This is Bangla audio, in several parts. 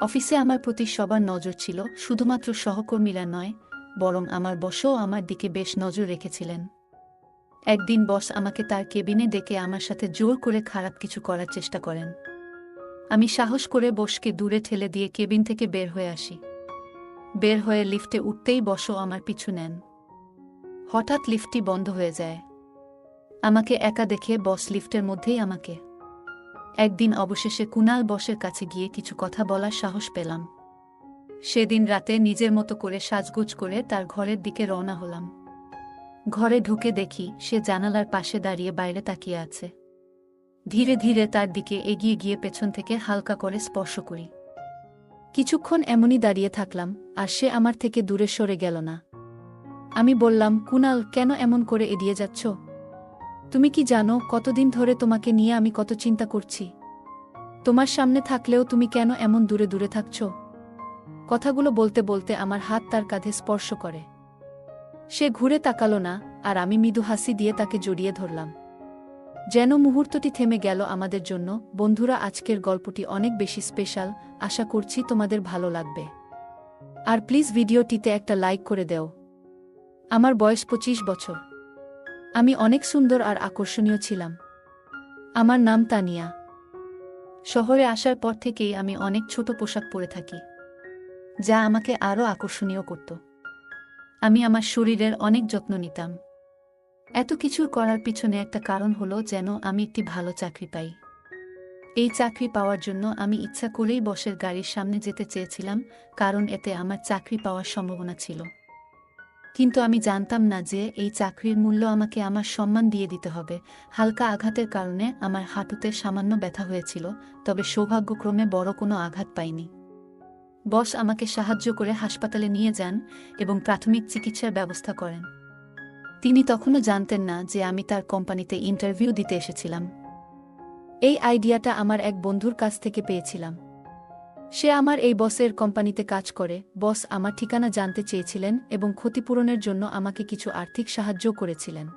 অফিসে আমার প্রতি সবার নজর ছিল, শুধুমাত্র সহকর্মীরা নয়, বরং আমার বসও আমার দিকে বেশ নজর রেখেছিলেন। একদিন বস আমাকে তার কেবিনে ডেকে আমার সাথে জোর করে খারাপ কিছু করার চেষ্টা করেন। আমি সাহস করে বসকে দূরে ঠেলে দিয়ে কেবিন থেকে বের হয়ে আসি। বের হয়ে লিফটে উঠতেই বসও আমার পিছু নেন। হঠাৎ লিফটটি বন্ধ হয়ে যায়। আমাকে একা দেখে বস লিফটের মধ্যেই আমাকে একদিন অবশেষে কুনাল বসের কাছে গিয়ে কিছু কথা বলার সাহস পেলাম। সেদিন রাতে নিজের মতো করে সাজগোজ করে তার ঘরের দিকে রওনা হলাম। ঘরে ঢুকে দেখি সে জানালার পাশে দাঁড়িয়ে বাইরে তাকিয়ে আছে। ধীরে ধীরে তার দিকে এগিয়ে গিয়ে পেছন থেকে হালকা করে স্পর্শ করি। কিছুক্ষণ এমনই দাঁড়িয়ে থাকলাম, আর সে আমার থেকে দূরে সরে গেল না। আমি বললাম, কুনাল, কেন এমন করে এড়িয়ে যাচ্ছ? তুমি কি জানো কতদিন ধরে তোমাকে নিয়ে আমি কত চিন্তা করছি? তোমার সামনে থাকলেও তুমি কেন এমন দূরে দূরে থাকছ? কথাগুলো বলতে বলতে আমার হাত তার কাঁধে স্পর্শ করে। সে ঘুরে তাকালো না, আর আমি মৃদু হাসি দিয়ে তাকে জড়িয়ে ধরলাম। যেন মুহূর্তটি থেমে গেল আমাদের জন্য, বন্ধুরা আজকের গল্পটি অনেক বেশি স্পেশাল, আশা করছি তোমাদের ভালো লাগবে। আর প্লিজ ভিডিওটিতে একটা লাইক করে দেও। আমার বয়স পঁচিশ বছর। আমি অনেক সুন্দর আর আকর্ষণীয় ছিলাম। আমার নাম তানিয়া। শহরে আসার পর থেকেই আমি অনেক ছোট পোশাক পরে থাকি, যা আমাকে আরও আকর্ষণীয় করত। আমি আমার শরীরের অনেক যত্ন নিতাম। এত কিছু করার পিছনে একটা কারণ হলো যেন আমি একটি ভালো চাকরি পাই। এই চাকরি পাওয়ার জন্য আমি ইচ্ছা করেই বসের গাড়ির সামনে যেতে চেয়েছিলাম, কারণ এতে আমার চাকরি পাওয়ার সম্ভাবনা ছিল। কিন্তু আমি জানতাম না যে এই চাকরির মূল্য আমাকে আমার সম্মান দিয়ে দিতে হবে। হালকা আঘাতের কারণে আমার হাঁটুতে সামান্য ব্যথা হয়েছিল, তবে সৌভাগ্যক্রমে বড় কোনো আঘাত পাইনি। বস আমাকে সাহায্য করে হাসপাতালে নিয়ে যান এবং প্রাথমিক চিকিৎসার ব্যবস্থা করেন। তিনি তখনও জানতেন না যে আমি তার কোম্পানিতে ইন্টারভিউ দিতে এসেছিলাম। এই আইডিয়াটা আমার এক বন্ধুর কাছ থেকে পেয়েছিলাম। সে আমার এই বসের কোম্পানিতে কাজ করে। বস আমার ঠিকানা জানতে চেয়েছিলেন এবং ক্ষতিপূরণের জন্য আমাকে কিছু আর্থিক সাহায্য করেছিলেন।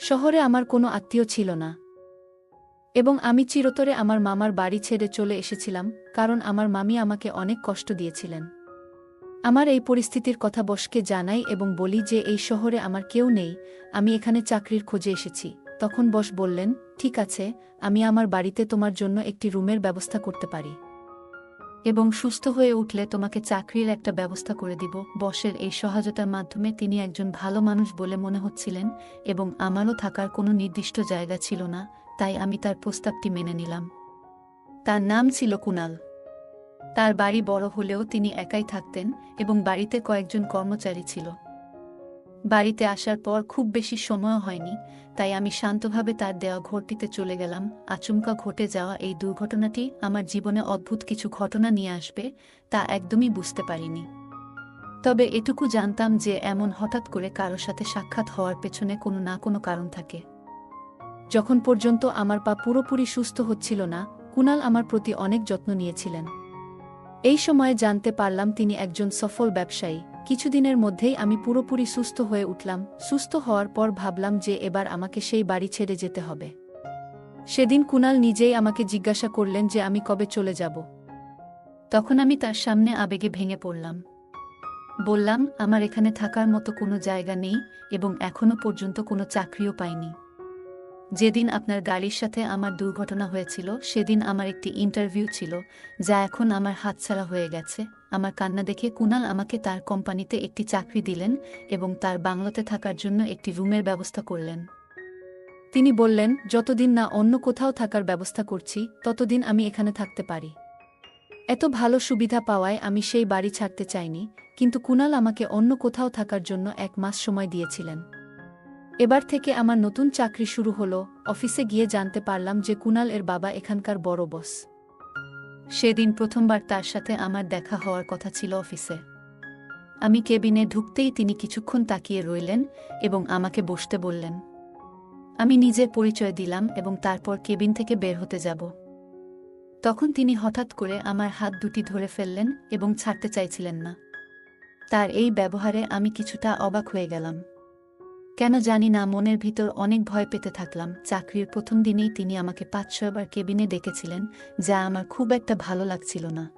শহরে আমার কোনো আত্মীয় ছিল না। এবং আমি চিরতরে আমার মামার বাড়ি ছেড়ে চলে এসেছিলাম, কারণ আমার মামি আমাকে অনেক কষ্ট দিয়েছিলেন। আমার এই পরিস্থিতির কথা বসকে জানাই এবং বলি যে, এই শহরে আমার কেউ নেই, আমি এখানে চাকরির খোঁজে এসেছি। তখন বস বললেন, ঠিক আছে, আমি আমার বাড়িতে তোমার জন্য একটি রুমের ব্যবস্থা করতে পারি। এবং সুস্থ হয়ে উঠলে তোমাকে চাকরির একটা ব্যবস্থা করে দিব। বসের এই সহায়তার মাধ্যমে তিনি একজন ভালো মানুষ বলে মনে হচ্ছিলেন এবং আমারও থাকার কোনো নির্দিষ্ট জায়গা ছিল না, তাই আমি তার প্রস্তাবটি মেনে নিলাম। তার নাম ছিল কুনাল। তার বাড়ি বড় হলেও তিনি একাই থাকতেন এবং বাড়িতে কয়েকজন কর্মচারী ছিল। বাড়িতে আসার পর খুব বেশি সময়ও হয়নি, তাই আমি শান্তভাবে তার দেওয়া ঘরটিতে চলে গেলাম। আচমকা ঘটে যাওয়া এই দুর্ঘটনাটি আমার জীবনে অদ্ভুত কিছু ঘটনা নিয়ে আসবে, তা একদমই বুঝতে পারিনি। তবে এটুকু জানতাম যে এমন হঠাৎ করে কারও সাথে সাক্ষাৎ হওয়ার পেছনে কোনো না কোনো কারণ থাকে। যখন পর্যন্ত আমার পা পুরোপুরি সুস্থ হচ্ছিল না, কুনাল আমার প্রতি অনেক যত্ন নিয়েছিলেন। এই সময়ে জানতে পারলাম তিনি একজন সফল ব্যবসায়ী। কিছুদিনের মধ্যেই আমি পুরোপুরি সুস্থ হয়ে উঠলাম। সুস্থ হওয়ার পর ভাবলাম যে এবার আমাকে সেই বাড়ি ছেড়ে যেতে হবে। সেদিন কুনাল নিজেই আমাকে জিজ্ঞাসা করলেন যে আমি কবে চলে যাব। তখন আমি তার সামনে আবেগে ভেঙে পড়লাম। বললাম, আমার এখানে থাকার মতো কোনো জায়গা নেই এবং এখনও পর্যন্ত কোনো চাকরিও পাইনি। যেদিন আপনার গাড়ির সাথে আমার দুর্ঘটনা হয়েছিল, সেদিন আমার একটি ইন্টারভিউ ছিল, যা এখন আমার হাতছাড়া হয়ে গেছে। আমার কান্না দেখে কুনাল আমাকে তার কোম্পানিতে একটি চাকরি দিলেন এবং তার বাংলাতে থাকার জন্য একটি রুমের ব্যবস্থা করলেন। তিনি বললেন, যতদিন না অন্য কোথাও থাকার ব্যবস্থা করছি, ততদিন আমি এখানে থাকতে পারি। এত ভালো সুবিধা পাওয়ায় আমি সেই বাড়ি ছাড়তে চাইনি, কিন্তু কুনাল আমাকে অন্য কোথাও থাকার জন্য এক মাস সময় দিয়েছিলেন। এবার থেকে আমার নতুন চাকরি শুরু হলো, অফিসে গিয়ে জানতে পারলাম যে কুনাল এর বাবা এখানকার বড় বস। সেদিন প্রথমবার তার সাথে আমার দেখা হওয়ার কথা ছিল অফিসে। আমি কেবিনে ঢুকতেই তিনি কিছুক্ষণ তাকিয়ে রইলেন এবং আমাকে বসতে বললেন। আমি নিজের পরিচয় দিলাম এবং তারপর কেবিন থেকে বের হতে যাব। তখন তিনি হঠাৎ করে আমার হাত দুটি ধরে ফেললেন এবং ছাড়তে চাইছিলেন না। তার এই ব্যবহারে আমি কিছুটা অবাক হয়ে গেলাম। কেন জানি না, মনের ভিতর অনেক ভয় পেতে থাকলাম। চাকরির প্রথম দিনেই তিনি আমাকে পাঁচ ছয়বার কেবিনে ডেকেছিলেন, যা আমার খুব একটা ভালো লাগছিল না।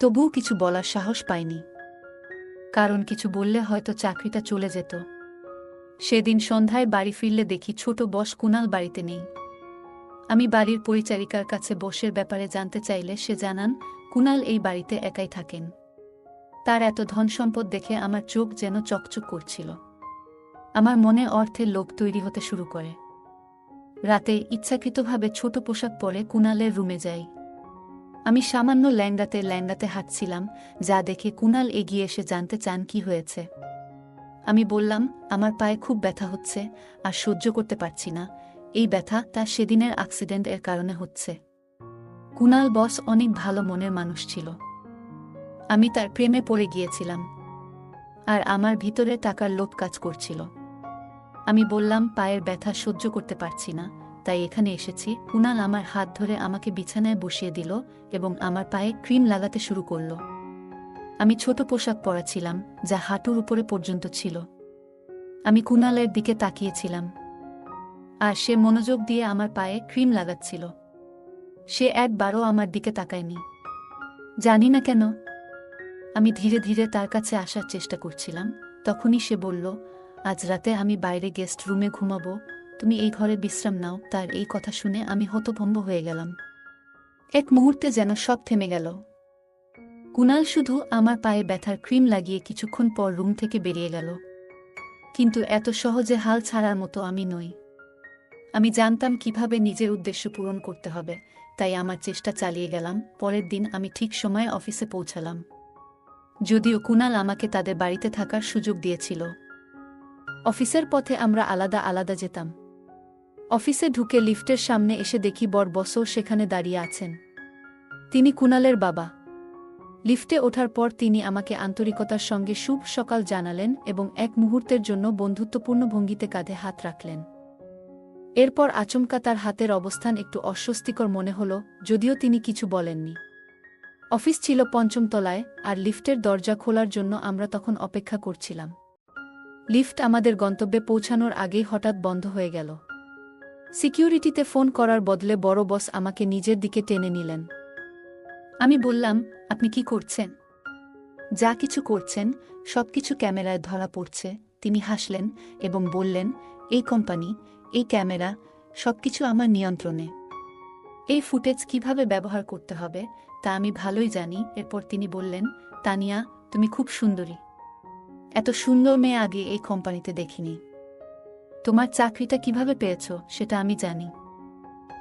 তবুও কিছু বলার সাহস পাইনি। কারণ কিছু বললে হয়তো চাকরিটা চলে যেত। সেদিন সন্ধ্যায় বাড়ি ফিরলে দেখি ছোট বস কুনাল বাড়িতে নেই। আমি বাড়ির পরিচারিকার কাছে বসের ব্যাপারে জানতে চাইলে সে জানান, কুনাল এই বাড়িতে একাই থাকেন। তার এত ধন সম্পদ দেখে আমার চোখ যেন চকচক করছিল। আমার মনে অর্থের লোভ তৈরি হতে শুরু করে। রাতে ইচ্ছাকৃতভাবে ছোট পোশাক পরে কুনালের রুমে যাই। আমি সামান্য ল্যাংডাতে ল্যাংডাতে হাঁটছিলাম, যা দেখে কুনাল এগিয়ে এসে জানতে চান কি হয়েছে। আমি বললাম, আমার পায়ে খুব ব্যথা হচ্ছে, আর সহ্য করতে পারছি না। এই ব্যথা তার সেদিনের অ্যাক্সিডেন্ট এর কারণে হচ্ছে। কুনাল বস অনেক ভালো মনের মানুষ ছিল। আমি তার প্রেমে পড়ে গিয়েছিলাম। আর আমার ভিতরে টাকার লোভ কাজ করছিল। আমি বললাম, পায়ের ব্যথা সহ্য করতে পারছি না। তাই এখানে এসেছি। কুনাল আমার হাত ধরে আমাকে বিছানায় বসিয়ে দিল এবং আমার পায়ে ক্রিম লাগাতে শুরু করল। আমি ছোট পোশাক পরাছিলাম, যা হাঁটুর উপরে পর্যন্ত ছিল। আমি কুনালের দিকে তাকিয়েছিলাম। আর সে মনোযোগ দিয়ে আমার পায়ে ক্রিম লাগাচ্ছিল। সে একবারও আমার দিকে তাকায়নি। জানি না কেন। আমি ধীরে ধীরে তার কাছে আসার চেষ্টা করছিলাম। তখনই সে বলল আজ রাতে আমি বাইরে গেস্ট রুমে ঘুমাবো। তুমি এই ঘরে বিশ্রাম নাও, তার এই কথা শুনে আমি হতভম্ব হয়ে গেলাম। এক মুহূর্তে যেন সব থেমে গেল। কুনাল শুধু আমার পায়ে ব্যথার ক্রিম লাগিয়ে কিছুক্ষণ পর রুম থেকে বেরিয়ে গেল। কিন্তু এত সহজে হাল ছাড়ার মতো আমি নই। আমি জানতাম কীভাবে নিজের উদ্দেশ্য পূরণ করতে হবে, তাই আমার চেষ্টা চালিয়ে গেলাম, পরের দিন আমি ঠিক সময়ে অফিসে পৌঁছালাম। যদিও কুনাল আমাকে তাদের বাড়িতে থাকার সুযোগ দিয়েছিল। অফিসের পথে আমরা আলাদা আলাদা যেতাম। অফিসে ঢুকে লিফটের সামনে এসে দেখি বর বসও সেখানে দাঁড়িয়ে আছেন। তিনি কুনালের বাবা। লিফটে ওঠার পর তিনি আমাকে আন্তরিকতার সঙ্গে শুভ সকাল জানালেন এবং এক মুহূর্তের জন্য বন্ধুত্বপূর্ণ ভঙ্গিতে কাঁধে হাত রাখলেন। এরপর আচমকা তার হাতের অবস্থান একটু অস্বস্তিকর মনে হল, যদিও তিনি কিছু বলেননি। অফিস ছিল পঞ্চম তলায়, আর লিফটের দরজা খোলার জন্য আমরা তখন অপেক্ষা করছিলাম। লিফট আমাদের গন্তব্যে পৌঁছানোর আগেই হঠাৎ বন্ধ হয়ে গেল। সিকিউরিটিতে ফোন করার বদলে বড় বস আমাকে নিজের দিকে টেনে নিলেন। আমি বললাম, আপনি কি করছেন? যা কিছু করছেন, সবকিছু ক্যামেরায় ধরা পড়ছে। তিনি হাসলেন এবং বললেন, এই কোম্পানি, এই ক্যামেরা, সবকিছু আমার নিয়ন্ত্রণে। এই ফুটেজ কীভাবে ব্যবহার করতে হবে, তা আমি ভালোই জানি। এরপর তিনি বললেন, তানিয়া, তুমি খুব সুন্দরী। এত সুন্দর মেয়ে আগে এই কোম্পানিতে দেখিনি। তোমার চাকরিটা কীভাবে পেয়েছ, সেটা আমি জানি।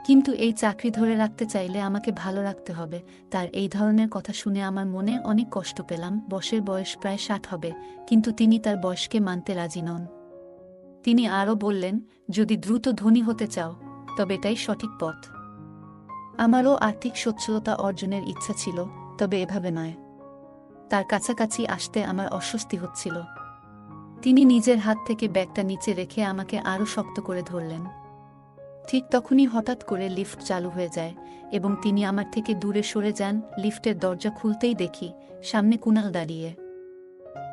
কিন্তু এই চাকরি ধরে রাখতে চাইলে আমাকে ভালো রাখতে হবে। তার এই ধরনের কথা শুনে আমার মনে অনেক কষ্ট পেলাম। বসের বয়স প্রায় ষাট হবে, কিন্তু তিনি তার বয়সকে মানতে রাজি নন। তিনি আরও বললেন, যদি দ্রুত ধনী হতে চাও, তবে এটাই সঠিক পথ। আমারও আর্থিক সচ্ছলতা অর্জনের ইচ্ছা ছিল, তবে এভাবে নয়। তার কাছাকাছি আসতে আমার অস্বস্তি হচ্ছিল। তিনি নিজের হাত থেকে ব্যাগটা নিচে রেখে আমাকে আরও শক্ত করে ধরলেন। ঠিক তখনই হঠাৎ করে লিফট চালু হয়ে যায় এবং তিনি আমার থেকে দূরে সরে যান, লিফটের দরজা খুলতেই দেখি সামনে কুনাল দাঁড়িয়ে।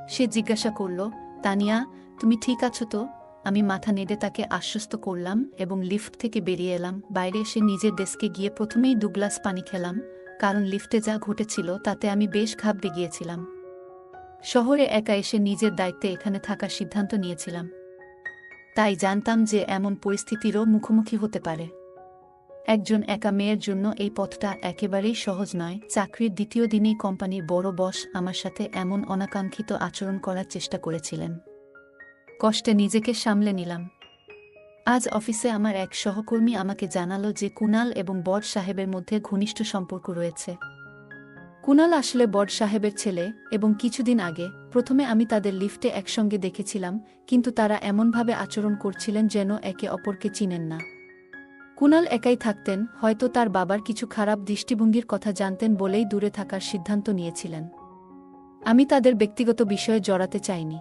সে জিজ্ঞাসা করল, তানিয়া, তুমি ঠিক আছো তো? আমি মাথা নেড়ে তাকে আশ্বস্ত করলাম এবং লিফট থেকে বেরিয়ে এলাম। বাইরে এসে নিজের ডেস্কে গিয়ে প্রথমেই দু গ্লাস পানি খেলাম। কারণ লিফটে যা ঘটেছিল তাতে আমি বেশ ঘাবড়ে গিয়েছিলাম। শহরে একা এসে নিজের দায়িত্বে এখানে থাকার সিদ্ধান্ত নিয়েছিলাম। তাই জানতাম যে এমন পরিস্থিতিরও মুখোমুখি হতে পারে। একজন একা মেয়ের জন্য এই পথটা একেবারেই সহজ নয়। চাকরির দ্বিতীয় দিনেই কোম্পানির বড় বস আমার সাথে এমন অনাকাঙ্ক্ষিত আচরণ করার চেষ্টা করেছিলেন। কষ্টে নিজেকে সামলে নিলাম। আজ অফিসে আমার এক সহকর্মী আমাকে জানালো যে কুনাল এবং বর সাহেবের মধ্যে ঘনিষ্ঠ সম্পর্ক রয়েছে। কুনাল আসলে বড সাহেবের ছেলে এবং কিছুদিন আগে প্রথমে আমি তাদের লিফটে একসঙ্গে দেখেছিলাম, কিন্তু তারা এমনভাবে আচরণ করছিলেন যেন একে অপরকে চিনেন না। কুনাল একাই থাকতেন, হয়তো তার বাবার কিছু খারাপ দৃষ্টিভঙ্গির কথা জানতেন বলেই দূরে থাকার সিদ্ধান্ত নিয়েছিলেন। আমি তাদের ব্যক্তিগত বিষয়ে জড়াতে চাইনি।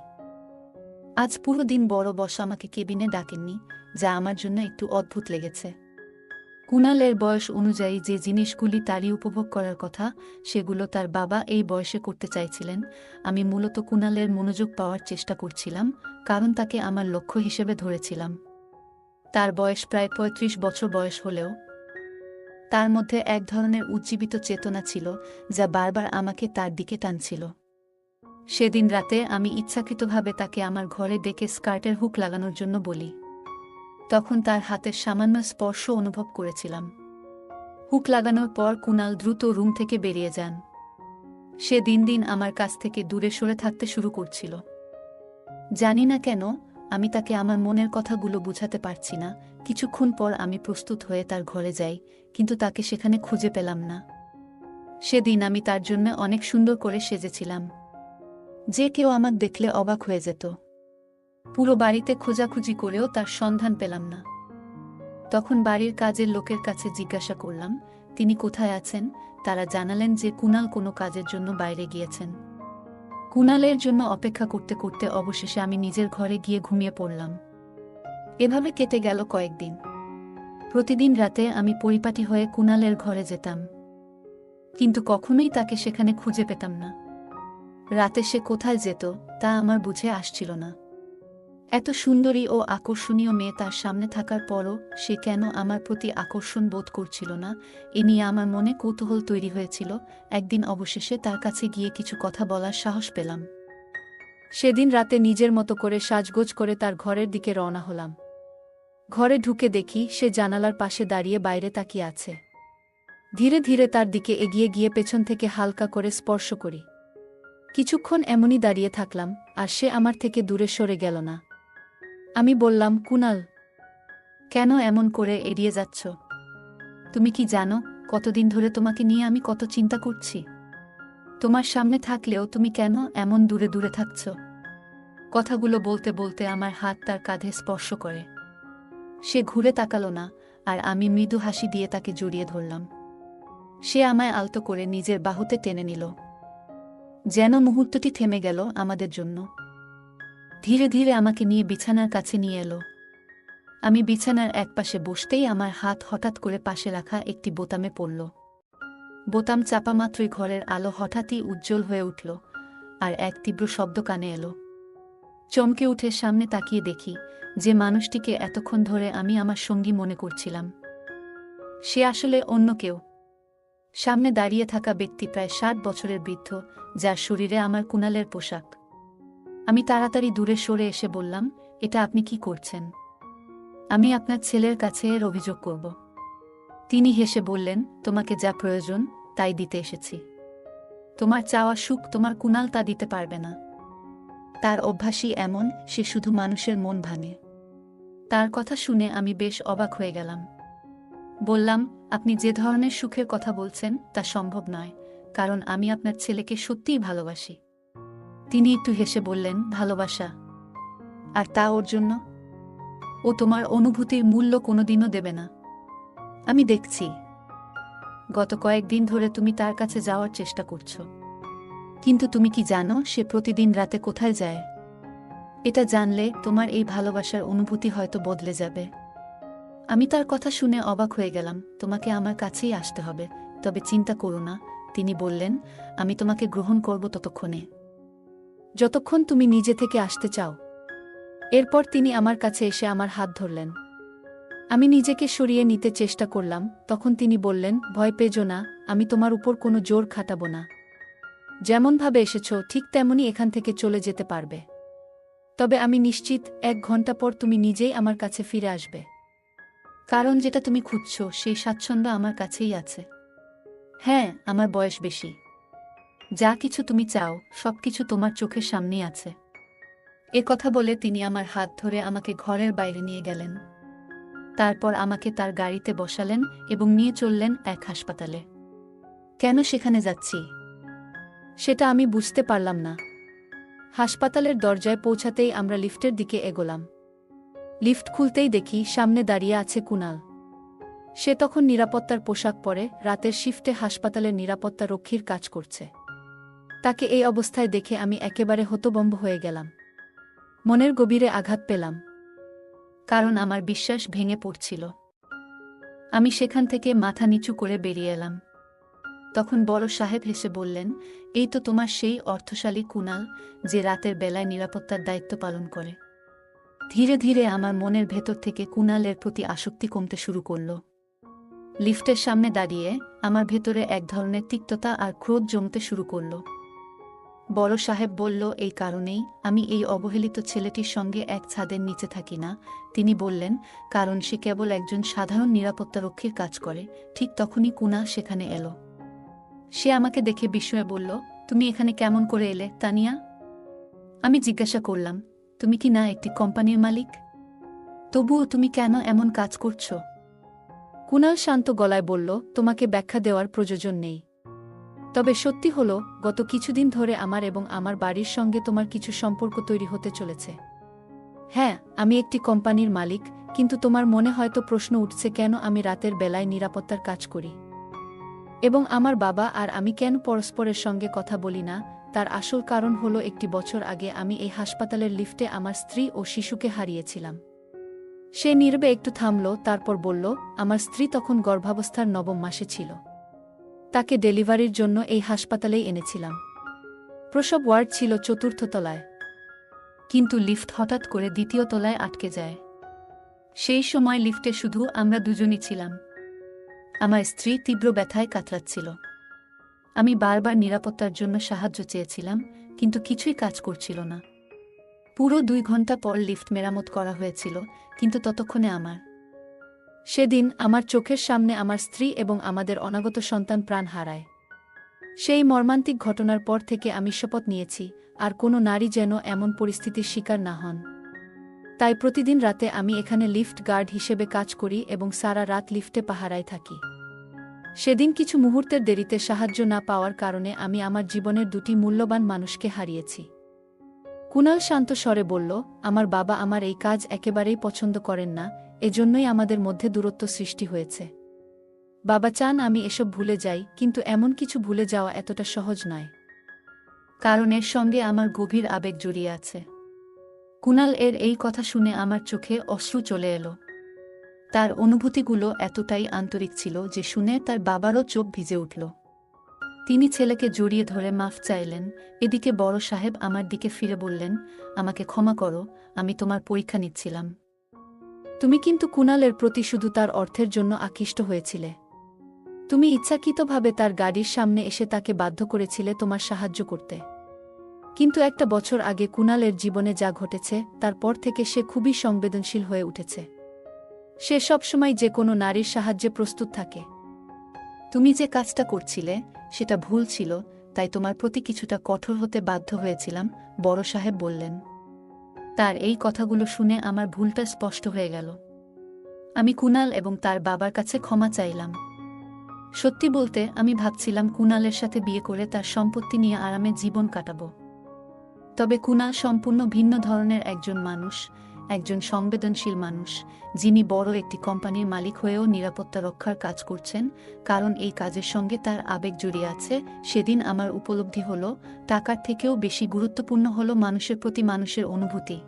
আজ পুরো দিন বড় বস আমাকে কেবিনে ডাকেননি, যা আমার জন্য একটু অদ্ভুত লেগেছে। কুনালের বয়স অনুযায়ী যে জিনিসগুলি তারই উপভোগ করার কথা, সেগুলো তার বাবা এই বয়সে করতে চাইছিলেন। আমি মূলত কুনালের মনোযোগ পাওয়ার চেষ্টা করছিলাম, কারণ তাকে আমার লক্ষ্য হিসেবে ধরেছিলাম। তার বয়স প্রায় পঁয়ত্রিশ বছর বয়স হলেও। তার মধ্যে এক ধরনের উজ্জীবিত চেতনা ছিল, যা বারবার আমাকে তার দিকে টানছিল। সেদিন রাতে আমি ইচ্ছাকৃতভাবে তাকে আমার ঘরে ডেকে স্কার্টের হুক লাগানোর জন্য বলি। তখন তার হাতের সামান্য স্পর্শ অনুভব করেছিলাম। হুক লাগানোর পর কুনাল দ্রুত রুম থেকে বেরিয়ে যান। সে দিন দিন আমার কাছ থেকে দূরে সরে থাকতে শুরু করছিল। জানি না কেন, আমি তাকে আমার মনের কথাগুলো বুঝাতে পারছি না। কিছুক্ষণ পর আমি প্রস্তুত হয়ে তার ঘরে যাই, কিন্তু তাকে সেখানে খুঁজে পেলাম না। সেদিন আমি তার জন্য অনেক সুন্দর করে সেজেছিলাম। যে কেউ আমাক দেখলে অবাক হয়ে যেত। পুরো বাড়িতে খোঁজাখুঁজি করেও তার সন্ধান পেলাম না। তখন বাড়ির কাজের লোকের কাছে জিজ্ঞাসা করলাম, তিনি কোথায় আছেন? তারা জানালেন যে কুনাল কোনো কাজের জন্য বাইরে গিয়েছেন। কুনালের জন্য অপেক্ষা করতে করতে অবশেষে আমি নিজের ঘরে গিয়ে ঘুমিয়ে পড়লাম। এভাবে কেটে গেল কয়েকদিন। প্রতিদিন রাতে আমি পরিপাটি হয়ে কুনালের ঘরে যেতাম। কিন্তু কখনোই তাকে সেখানে খুঁজে পেতাম না। রাতে সে কোথায় যেত, তা আমার বুঝে আসছিল না। এত সুন্দরী ও আকর্ষণীয় মেয়ে তার সামনে থাকার পরও সে কেন আমার প্রতি আকর্ষণ বোধ করছিল না, এ নিয়ে আমার মনে কৌতূহল তৈরি হয়েছিল। একদিন অবশেষে তার কাছে গিয়ে কিছু কথা বলার সাহস পেলাম। সেদিন রাতে নিজের মতো করে সাজগোজ করে তার ঘরের দিকে রওনা হলাম। ঘরে ঢুকে দেখি সে জানালার পাশে দাঁড়িয়ে বাইরে তাকিয়ে আছে। ধীরে ধীরে তার দিকে এগিয়ে গিয়ে পেছন থেকে হালকা করে স্পর্শ করি। কিছুক্ষণ এমনই দাঁড়িয়ে থাকলাম, আর সে আমার থেকে দূরে সরে গেল না। আমি বললাম, কুনাল, কেন এমন করে এড়িয়ে যাচ্ছ? তুমি কি জানো কতদিন ধরে তোমাকে নিয়ে আমি কত চিন্তা করছি? তোমার সামনে থাকলেও তুমি কেন এমন দূরে দূরে থাকছ? কথাগুলো বলতে বলতে আমার হাত তার কাঁধে স্পর্শ করে। সে ঘুরে তাকালো না, আর আমি মৃদু হাসি দিয়ে তাকে জড়িয়ে ধরলাম। সে আমায় আলতো করে নিজের বাহুতে টেনে নিল। যেন মুহূর্তটি থেমে গেল আমাদের জন্য। ধীরে ধীরে আমাকে নিয়ে বিছানার কাছে নিয়ে এলো। আমি বিছানার একপাশে বসতেই আমার হাত হঠাৎ করে পাশে রাখা একটি বোতামে পড়ল। বোতাম চাপা মাত্রই ঘরের আলো হঠাৎই উজ্জ্বল হয়ে উঠল আর এক তীব্র শব্দ কানে এলো। চমকে উঠে সামনে তাকিয়ে দেখি যে মানুষটিকে এতক্ষণ ধরে আমি আমার সঙ্গী মনে করছিলাম। সে আসলে অন্য কেউ। সামনে দাঁড়িয়ে থাকা ব্যক্তি প্রায় ষাট বছরের বৃদ্ধ, যার শরীরে আমার কুনালের পোশাক। আমি তাড়াতাড়ি দূরে সরে এসে বললাম, এটা আপনি কি করছেন? আমি আপনার ছেলের কাছে এর অভিযোগ করব। তিনি হেসে বললেন, তোমাকে যা প্রয়োজন, তাই দিতে এসেছি। তোমার চাওয়া সুখ তোমার কুনাল তা দিতে পারবে না। তার অভ্যাসই এমন, সে শুধু মানুষের মন ভাঙে। তার কথা শুনে আমি বেশ অবাক হয়ে গেলাম। বললাম আপনি যে ধরনের সুখের কথা বলছেন, তা সম্ভব নয়, কারণ আমি আপনার ছেলেকে সত্যিই ভালোবাসি। তিনি একটু হেসে বললেন, ভালোবাসা। আর তা ওর জন্য? ও তোমার অনুভূতির মূল্য কোনোদিনও দেবে না। আমি দেখছি। গত কয়েকদিন ধরে তুমি তার কাছে যাওয়ার চেষ্টা করছ। কিন্তু তুমি কি জানো সে প্রতিদিন রাতে কোথায় যায়? এটা জানলে তোমার এই ভালোবাসার অনুভূতি হয়তো বদলে যাবে। আমি তার কথা শুনে অবাক হয়ে গেলাম, তোমাকে আমার কাছেই আসতে হবে। তবে চিন্তা করো না, তিনি বললেন, আমি তোমাকে গ্রহণ করব ততক্ষণে। যতক্ষণ তুমি নিজে থেকে আসতে চাও। এরপর তিনি আমার কাছে এসে আমার হাত ধরলেন। আমি নিজেকে সরিয়ে নিতে চেষ্টা করলাম, তখন তিনি বললেন, ভয় পেজো না, আমি তোমার উপর কোনো জোর খাটাব না। যেমনভাবে এসেছ, ঠিক তেমনই এখান থেকে চলে যেতে পারবে। তবে আমি নিশ্চিত, এক ঘণ্টা পর তুমি নিজেই আমার কাছে ফিরে আসবে। কারণ যেটা তুমি খুঁজছ, সেই স্বাচ্ছন্দ্য আমার কাছেই আছে। হ্যাঁ আমার বয়স বেশি। যা কিছু তুমি চাও সবকিছু তোমার চোখের সামনেই আছে। এ কথা বলে তিনি আমার হাত ধরে আমাকে ঘরের বাইরে নিয়ে গেলেন। তারপর আমাকে তার গাড়িতে বসালেন এবং নিয়ে চললেন এক হাসপাতালে। কেন সেখানে যাচ্ছি? সেটা আমি বুঝতে পারলাম না। হাসপাতালের দরজায় পৌঁছাতেই আমরা লিফটের দিকে এগোলাম। লিফট খুলতেই দেখি সামনে দাঁড়িয়ে আছে কুনাল। সে তখন নিরাপত্তার পোশাক পরে, রাতের শিফটে হাসপাতালের নিরাপত্তা রক্ষীর কাজ করছে। তাকে এই অবস্থায় দেখে আমি একেবারে হতবম্ব হয়ে গেলাম। মনের গভীরে আঘাত পেলাম। কারণ আমার বিশ্বাস ভেঙে পড়ছিল। আমি সেখান থেকে মাথা নিচু করে বেরিয়ে এলাম। তখন বড় সাহেব হেসে বললেন, এই তো তোমার সেই অর্থশালী কুনাল, যে রাতের বেলায় নিরাপত্তার দায়িত্ব পালন করে। ধীরে ধীরে আমার মনের ভেতর থেকে কুনালের প্রতি আসক্তি কমতে শুরু করল। লিফটের সামনে দাঁড়িয়ে আমার ভেতরে এক ধরনের তিক্ততা আর ক্রোধ জমতে শুরু করল। বড় সাহেব বলল, এই কারণেই আমি এই অবহেলিত ছেলেটির সঙ্গে এক ছাদের নিচে থাকি না। তিনি বললেন, কারণ সে কেবল একজন সাধারণ নিরাপত্তারক্ষীর কাজ করে। ঠিক তখনই কুনা সেখানে এলো। সে আমাকে দেখে বিস্ময়ে বলল, তুমি এখানে কেমন করে এলে, তানিয়া? আমি জিজ্ঞাসা করলাম তুমি কি না একটি কোম্পানির মালিক? তবুও তুমি কেন এমন কাজ করছ? কুনাল শান্ত গলায় বলল, তোমাকে ব্যাখ্যা দেওয়ার প্রয়োজন নেই। তবে সত্যি হল, গত কিছুদিন ধরে আমার এবং আমার বাড়ির সঙ্গে তোমার কিছু সম্পর্ক তৈরি হতে চলেছে। হ্যাঁ আমি একটি কোম্পানির মালিক, কিন্তু তোমার মনে হয়তো প্রশ্ন উঠছে কেন আমি রাতের বেলায় নিরাপত্তার কাজ করি। এবং আমার বাবা আর আমি কেন পরস্পরের সঙ্গে কথা বলি না তার আসল কারণ হলো একটি বছর আগে আমি এই হাসপাতালের লিফটে আমার স্ত্রী ও শিশুকে হারিয়েছিলাম। সে নীরবে একটু থামল, তারপর বলল, আমার স্ত্রী তখন গর্ভাবস্থার নবম মাসে ছিল। তাকে ডেলিভারির জন্য এই হাসপাতালেই এনেছিলাম। প্রসব ওয়ার্ড ছিল চতুর্থ তলায়। কিন্তু লিফট হঠাৎ করে দ্বিতীয় তলায় আটকে যায়। সেই সময় লিফটে শুধু আমরা দুজনই ছিলাম। আমার স্ত্রী তীব্র ব্যথায় কাতরাচ্ছিল। আমি বারবার নিরাপত্তার জন্য সাহায্য চেয়েছিলাম, কিন্তু কিছুই কাজ করছিল না। পুরো দুই ঘণ্টা পর লিফট মেরামত করা হয়েছিল, কিন্তু ততক্ষণে আমার। সেদিন আমার চোখের সামনে আমার স্ত্রী এবং আমাদের অনাগত সন্তান প্রাণ হারায়। সেই মর্মান্তিক ঘটনার পর থেকে আমি শপথ নিয়েছি, আর কোনো নারী যেন এমন পরিস্থিতির শিকার না হন। তাই প্রতিদিন রাতে আমি এখানে লিফট গার্ড হিসেবে কাজ করি এবং সারা রাত লিফটে পাহারায় থাকি। সেদিন কিছু মুহূর্তের দেরিতে সাহায্য না পাওয়ার কারণে আমি আমার জীবনের দুটি মূল্যবান মানুষকে হারিয়েছি। কুনাল শান্ত স্বরে বলল, আমার বাবা আমার এই কাজ একেবারেই পছন্দ করেন না, এজন্যই আমাদের মধ্যে দূরত্ব সৃষ্টি হয়েছে। বাবা চান আমি এসব ভুলে যাই, কিন্তু এমন কিছু ভুলে যাওয়া এতটা সহজ নয়। কারণ এর সঙ্গে আমার গভীর আবেগ জড়িয়ে আছে। কুনাল এর এই কথা শুনে আমার চোখে অশ্রু চলে এলো। তার অনুভূতিগুলো এতটাই আন্তরিক ছিল যে শুনে তার বাবারও চোখ ভিজে উঠল। তিনি ছেলেকে জড়িয়ে ধরে মাফ চাইলেন, এদিকে বড় সাহেব আমার দিকে ফিরে বললেন, আমাকে ক্ষমা করো, আমি তোমার পরীক্ষা নিচ্ছিলাম। তুমি কিন্তু কুনালের প্রতি শুধু তার অর্থের জন্য আকৃষ্ট হয়েছিলে। তুমি ইচ্ছাকৃতভাবে তার গাড়ির সামনে এসে তাকে বাধ্য করেছিলে তোমার সাহায্য করতে। কিন্তু একটা বছর আগে কুনালের জীবনে যা ঘটেছে, তারপর থেকে সে খুবই সংবেদনশীল হয়ে উঠেছে। সে সবসময় যে কোনো নারীর সাহায্যে প্রস্তুত থাকে। তুমি যে কাজটা করছিলে, সেটা ভুল ছিল, তাই তোমার প্রতি কিছুটা কঠোর হতে বাধ্য হয়েছিলাম, বড় সাহেব বললেন। তার এই কথাগুলো শুনে আমার ভুলটা স্পষ্ট হয়ে গেল। আমি কুনাল এবং তার বাবার কাছে ক্ষমা চাইলাম। সত্যি বলতে, আমি ভাবছিলাম কুনালের সাথে বিয়ে করে তার সম্পত্তি নিয়ে আরামে জীবন কাটাবো। তবে কুনাল সম্পূর্ণ ভিন্ন ধরনের একজন মানুষ একজন সংবেদনশীল মানুষ, যিনি বড় একটি কোম্পানির মালিক হয়েও নিরাপত্তা রক্ষার কাজ করছেন, কারণ এই কাজের সঙ্গে তার আবেগ জড়িয়ে আছে। সেদিন আমার উপলব্ধি হল, টাকার থেকেও বেশি গুরুত্বপূর্ণ হল মানুষের প্রতি মানুষের অনুভূতি।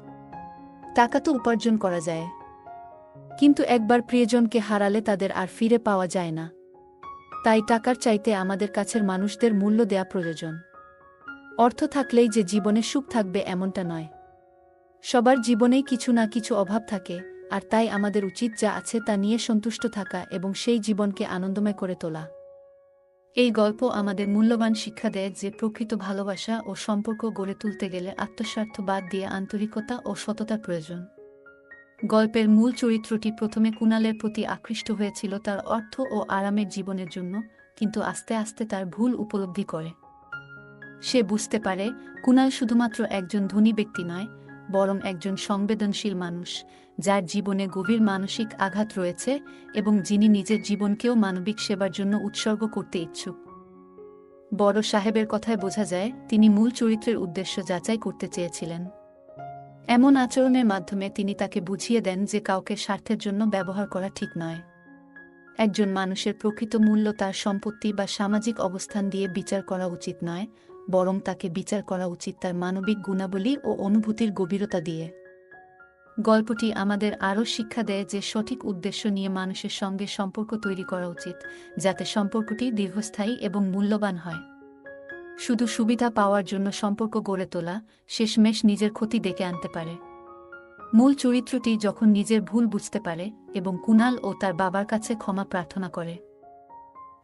টাকা তো উপার্জন করা যায়। কিন্তু একবার প্রিয়জনকে হারালে তাদের আর ফিরে পাওয়া যায় না। তাই টাকার চাইতে আমাদের কাছের মানুষদের মূল্য দেয়া প্রয়োজন। অর্থ থাকলেই যে জীবনে সুখ থাকবে এমনটা নয়। সবার জীবনেই কিছু না কিছু অভাব থাকে, আর তাই আমাদের উচিত যা আছে তা নিয়ে সন্তুষ্ট থাকা এবং সেই জীবনকে আনন্দময় করে তোলা। এই গল্প আমাদের মূল্যবান শিক্ষা দেয় যে প্রকৃত ভালোবাসা ও সম্পর্ক গড়ে তুলতে গেলে আত্মস্বার্থ বাদ দিয়ে আন্তরিকতা ও সততা প্রয়োজন। গল্পের মূল চরিত্রটি প্রথমে কুণালের প্রতি আকৃষ্ট হয়েছিল তার অর্থ ও আরামের জীবনের জন্য, কিন্তু আস্তে আস্তে তার ভুল উপলব্ধি করে। সে বুঝতে পারে, কুণাল শুধুমাত্র একজন ধনী ব্যক্তি নয় বরং একজন সংবেদনশীল মানুষ, যার জীবনে গভীর মানসিক আঘাত রয়েছে এবং যিনি নিজের জীবনকেও মানবিক সেবার জন্য উৎসর্গ করতে ইচ্ছুক। বড় সাহেবের কথায় বোঝা যায়, তিনি মূল চরিত্রের উদ্দেশ্য যাচাই করতে চেয়েছিলেন। এমন আচরণের মাধ্যমে তিনি তাকে বুঝিয়ে দেন যে কাউকে স্বার্থের জন্য ব্যবহার করা ঠিক নয়। একজন মানুষের প্রকৃত মূল্য তার সম্পত্তি বা সামাজিক অবস্থান দিয়ে বিচার করা উচিত নয় বরং তাকে বিচার করা উচিত তার মানবিক গুণাবলী ও অনুভূতির গভীরতা দিয়ে। গল্পটি আমাদের আরও শিক্ষা দেয় যে সঠিক উদ্দেশ্য নিয়ে মানুষের সঙ্গে সম্পর্ক তৈরি করা উচিত, যাতে সম্পর্কটি দীর্ঘস্থায়ী এবং মূল্যবান হয়। শুধু সুবিধা পাওয়ার জন্য সম্পর্ক গড়ে তোলা, শেষমেশ নিজের ক্ষতি ডেকে আনতে পারে। মূল চরিত্রটি যখন নিজের ভুল বুঝতে পারে এবং কুনাল ও তার বাবার কাছে ক্ষমা প্রার্থনা করে।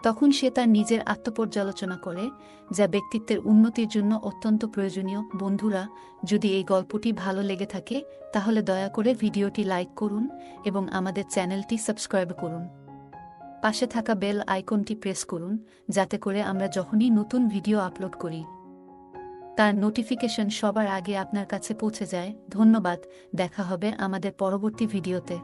তখন সে তার নিজের আত্মপর্যালোচনা করে, যা ব্যক্তিত্বের উন্নতির জন্য অত্যন্ত প্রয়োজনীয়। বন্ধুরা, যদি এই গল্পটি ভালো লেগে থাকে, তাহলে দয়া করে ভিডিওটি লাইক করুন এবং আমাদের চ্যানেলটি সাবস্ক্রাইব করুন। পাশে থাকা বেল আইকনটি প্রেস করুন, যাতে করে আমরা যখনই নতুন ভিডিও আপলোড করি, তার নোটিফিকেশন সবার আগে আপনার কাছে পৌঁছে যায়। ধন্যবাদ, দেখা হবে আমাদের পরবর্তী ভিডিওতে।